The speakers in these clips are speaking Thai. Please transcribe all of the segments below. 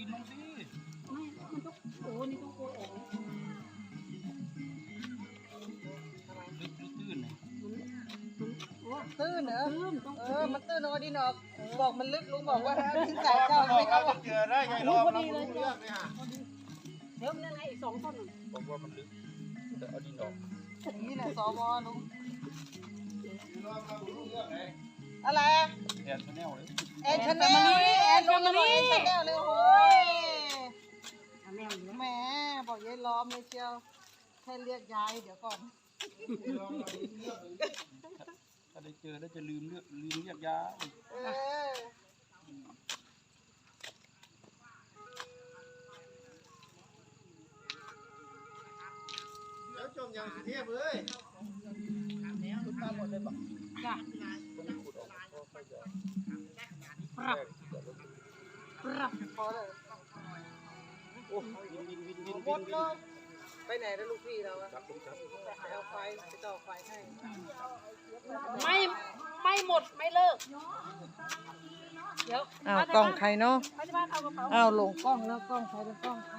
ดินลงสิไม่มันต้องโอ้นี่ต้องโกยออกลึกตื้นเลยโอ้ตื้นเหรอตื้นต้องเออมันตื้นเอาดินออก บอกมันลึกลุงบอกว่าทิ้งไก่เจ้าไม่เอาเจอได้ไงรอบเราเรื่องเนี่ยเดี๋ยวนั่นไงอีกสองต้นบอกว่ามันลึกแต่เอาดินออกนี่แหละสวลุงรอบเรารู้เรื่องไง อะไรอะแอนชาแนลเลยแอนชาแนลแอนลุงบอกแอนชาแนลเลยโอ้ยทำแมวอยู่แล้วแหมบอกยายล้อมเลยเชียวแค่เรียกยายเดี๋ยวก่อนถ้าได้เจอแล้วจะลืมเลือกลืมเรียกยาเออเดี๋ยวจมยังสุเทพเอ้ยคุณมาหมดเลยบอกจ้ะปรับปรับ พอเลยโอ้วินวินวินวินหมวิดนเลยไปไหนแล้วลูกพี่เราอะครับผมครับไปเอาไฟไปต่อไฟให้ไม่ไม่หมดไม่เลิก เดี๋ยวอ้าวกล้องใครเนาะไปที่บ้านเอากระเป๋าอ้าวลงกล้องแล้วกล้องใครเป็นกล้องใคร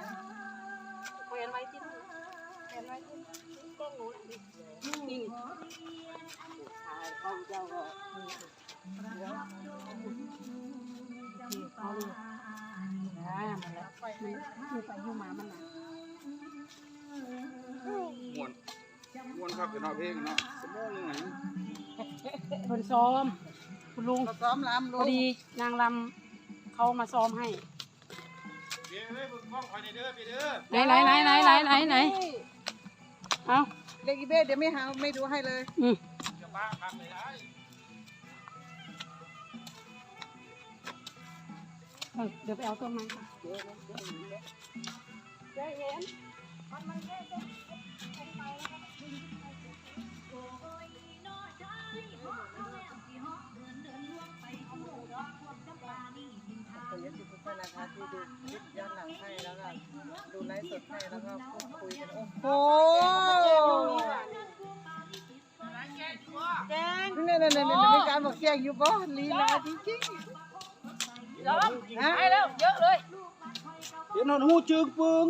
แขวนไว้ที่นู่นแขวนไว้ที่กล้องหนูน่ะนี่นี่ถ่ายกล้องเจ้าก็นี่เดี๋ยว นี่เอาเลยอ่ามันแล้วมันอยู่ไปอยู่มามันน่ะม่วนม่วนครับเดี๋ยวเนาะเพลงเนาะสมองหนึงไหนคนซ้อมคุณลุงมาซ้อมรำพลุองดีนางลำเขามาซ้อมให้ เดี๋ยวเฮ้ยมึงกล้องคอยในเด้อพี่เด้อไหนไหนไหนไหนไหนไหนไหนเอาเด็กอีเบ้เดี๋ยวไม่หาไม่ดูให้เลยอืมจะบ้าพักเลยไอ้ เดี๋ยวไปเอาต้นไม้ค่ะได้เห็นมันมันแค่ต้นขอบคุณทุกท่านนะคะที่ดูคลิปย้อนหลังให้แล้วก็ดูไลฟ์สดให้แล้วก็พูดคุยกันโอ้โหแกงนี่นี่นี่นี่มีการบอกแจ้งอยู่บ่ลีลาจริง ยอมให้แล้วเยอะเลย เดี๋ยวนอนหูจึงปึง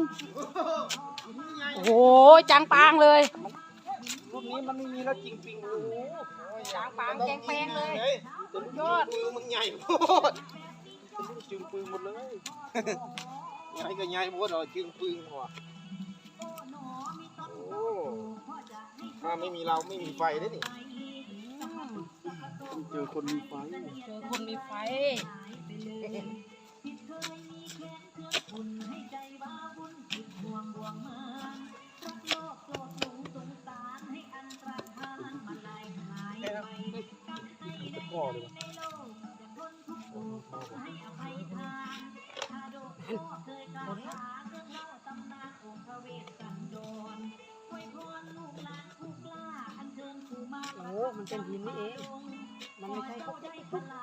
โอ้โหจังปางเลยรุ่นนี้มันไม่มีแล้วจริงปิงโอ้โหจางปางแกงแปงเลยแต่ลูกยอดมือมึงใหญ่โพดลูกจึงปึงหมดเลยใหญ่ก็ใหญ่โพดเหรอจึงปึงหัวโอ้ถ้าไม่มีเราไม่มีไฟได้นี่ต้องเจอคนมีไฟ ผิดเคยมีแค้นเคื่องคุณให้ใจว้าวุ่นผิดห่วงห่วงเมินรักโลกโกรธหลงสงสารให้อันตรธานมันลายหายไปกันให้ได้ในโลกจะทนทุกข์โศกให้อภัยทานถ้าโดดพ่อเคยกล่าวหาเรื่องเล่าตำนานองค์พระเวสสันดรควยพรลูกหลานผู้กล้าอันเชิญผู้มาโอ้มันเป็นหินนี่เองมันไม่ใช่ก้อง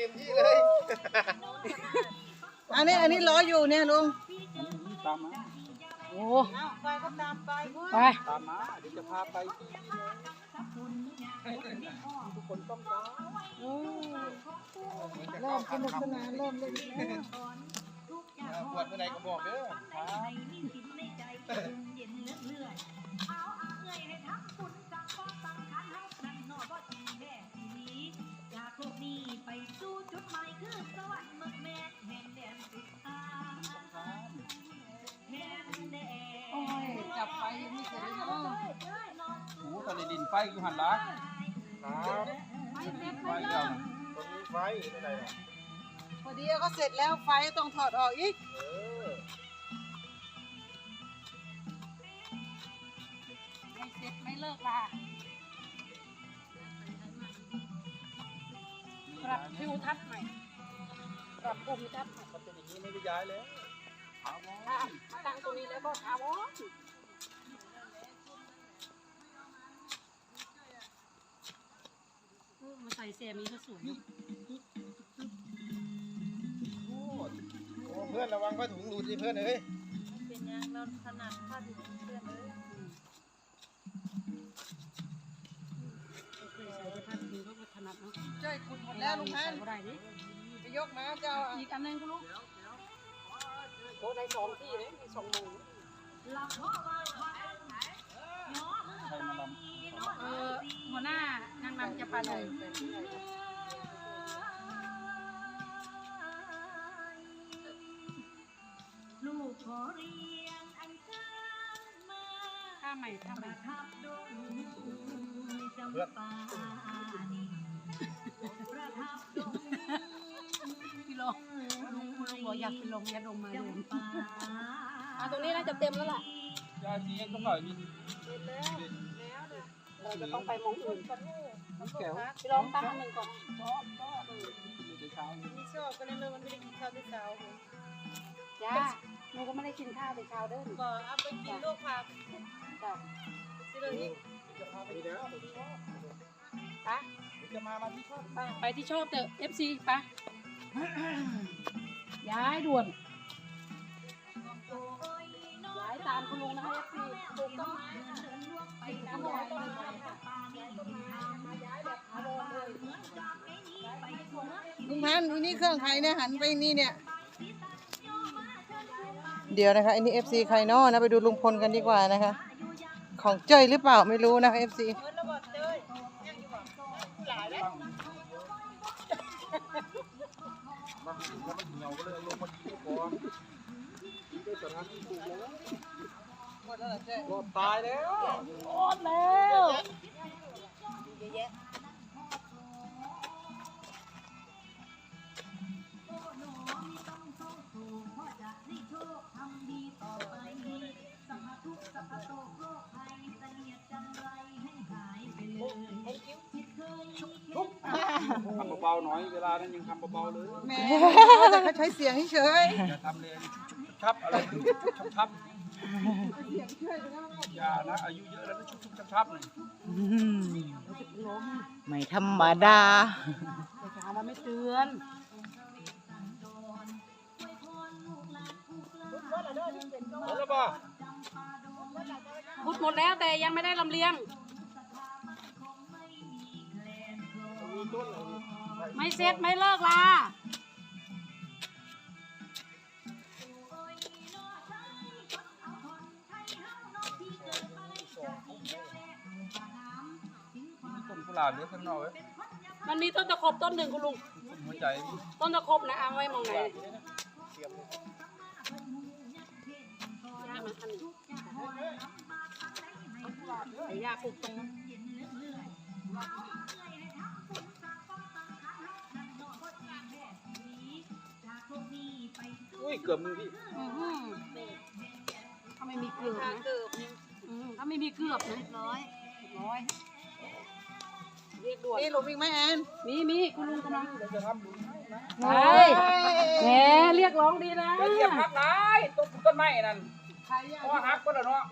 ต็มที่เลยๆอันนี้อันนี้ล้ออยู่เนี่ยลุงตามมาโอ้ไปก็ตามไปไปตามมาเดี๋ยวจะพาไปทุกคนต้องการเริ่มสนุกสนานเริ่มเล่นแล้วปวดเมื่อไหร่ก็บอกเด้อโไฟอยู่หันหลังครับไฟเดียวนะคนมีไฟไม่ได้หรอกพอดีก็เสร็จแล้วไฟต้องถอดออกอีกเออไม่เสร็จไม่เลิกลาปรับทิวทัศน์ใหม่ปรับภูมิทัศน์ใหม่มันเป็นอย่างนี้ไม่ได้ย้ายแล้วถามว่าถ้าถ้าตั้งตรงนี้แล้วก็ถามว่า ใส่เสียมีก็สวยโอ้เพื่อนระวังผ้าถุงหลุดสิเพื่อนเอ้ยเป็นยังเราถนัดผ้าถุงเพื่อนเลยท่านคือก็ถนัดเนาะจ้อยขุดหมดแล้วลุงพันใส่บ่ได้ดิไปยกมาเจ้าอีกอันหนึงคุณลุงโอ้ได้สองที่เลยมีสองมือใครมาล เออหัวหน้านางรำจะไปเลยลูกขอเรียงอันเชิญมาท่าใหม่ท่าใหม่ทับดงจำปานีประทับดงพี่ลงลุงคุณลุงบอกอยากไปลงยาดมมาดมป่าอะตรงนี้น่าจะเต็มแล้วล่ะำยาจีก็หน่อยนี่เราจะต้องไปมองอื่นแก้วพี่ลองตั้งอันหนึ่งก่อนเดี๋ยวเช้าไม่ชอบก็เลยมันไม่ได้กินข้าวที่เช้าจ้าหนูก็ไม่ได้กินข้าวแต่เช้าเด้อก็เอาไปกินลูกผักจ้ะสิเลยนี่จะพาไปเดี๋ยวไปจะมามาที่ชอบไปไปที่ชอบเถอะ FC ไปย้ายด่วนย้ายตามคุณลุงนะคะ FC ปลูกต้นไพันธุ์วันนี้เครื่องใครเนี่ยหันไปนี่เนี่ย เดี๋ยวนะคะอันนี้ FC ใครเนอนะไปดูลุงพลกันดีกว่านะคะ ของเจ้ยหรือเปล่าไม่รู้นะคะ FC มาถึงแล้วมันเหี่ยวก็เลยลงมาดีก่อนได้สถานที่ปลูกแล้วรอดตายแล้วโคตรแล้ว เบาๆหน่อย เวลานั้นยังทำเบาๆเลยแหม่แต่เขาใช้เสียงเฉยอย่าทำเลยชับๆอะไรไม่รู้ชับชับอย่านะอายุเยอะแล้วนะชุบชุบชับชับหน่อยไม่ธรรมดา แต่เช้าเราไม่เตือนแล้วป่ะพุดหมดแล้วแต่ยังไม่ได้ลำเลียงไม่เสร็จไม่เลิกลาต้นกุหลาบเดี๋ยวข้างนอกเว้ยมันมีต้นตะขบต้นหนึ่งคุณลุงต้นหัวใจนี่ต้นตะขบนะเอาไว้มองไหนย่ามาอันนี้ไอ้ย่าปลูกตรงนั้น ยเกือบมือพี่อื้อหือถ้าไม่มีเกลือบนะอืมถ้าไม่มีเกลือบนะร้อยร้อยเรียกด่วนนี่หลบอีกไหมแอนมีมีคุณลุงกำลังเดี๋ยวจะทำบุญให้นะใช่แหมเรียกร้องดีนะอย่าเหยียบหักหลายต้นต้นไม้นั่นใครอะเพราะว่าหักก็แล้วเนาะ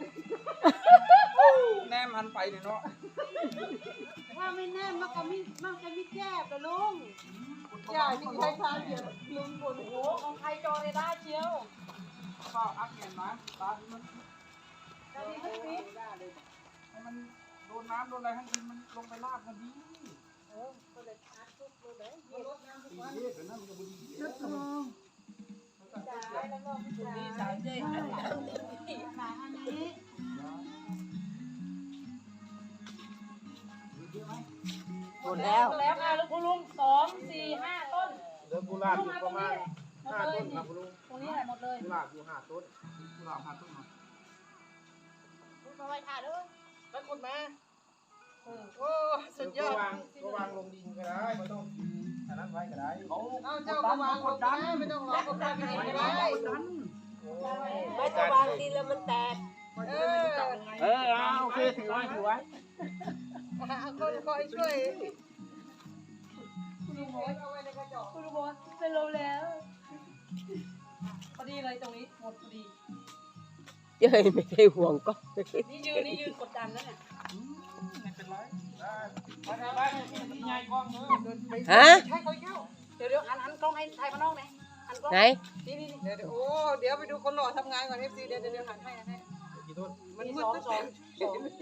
แนมหันไปนี่เนาะถ้าไม่แน่นมันก็มีมันก็มีแก้บนะลุง อย่านี่ใครพาเดี๋ยวลุงปวดหัวของใครจอเลยได้เชียวข้าวอักเห็นไหมตามันตอนนี้มันปิดให้มันโหมดแล้วแล้วค่ะลูกคุณลุงสองสี่ห้าต้นเดือนกุหลาบอยู่ประมาณห้าต้นครับคุณลุงตรงนี้แหละหมดเลยกุหลาบอยู่ห้าต้นกุหลาบหักต้นเนาะแล้วคนมาโอ้สุดยอก็ดวางก็วางลงดินก็ได้ไม่ต้องอันนั้นไว้ก็ได้เขาเอาเจ้าก็วางลงนไม่ต้องรอคนมากินก็ได้ไม่ต้องวางดินแล้วมันแตกเออเออเอาโอเคถือไว้ถือไว้ คนคอยช่วยคุณลุงบอกเอาไว้ในกระจกคุณลุงบอกเป็นลมแล้วพอดีเลยตรงนี้หมดพอดีเย้ยไม่ได้ห่วงก็นี่ยืนนี่ยืนกดดันแล้วเนี่ยไม่เป็นไรได้ไปทำไปที่ใหญ่กล้องเนอะฮะให้เขาเข้าเดี๋ยวเดี๋ยวหันหันกล้องให้ไทยพนอกหน่อยหันกล้องไหนนี่นี่นี่เดี๋ยวเดี๋ยวโอ้เดี๋ยวไปดูคนหล่อทำงานก่อนเอฟซีเดี๋ยวเดี๋ยวหันให้หันให้กี่ต้นมันมีมืสดองตั้งสอแต่งสอง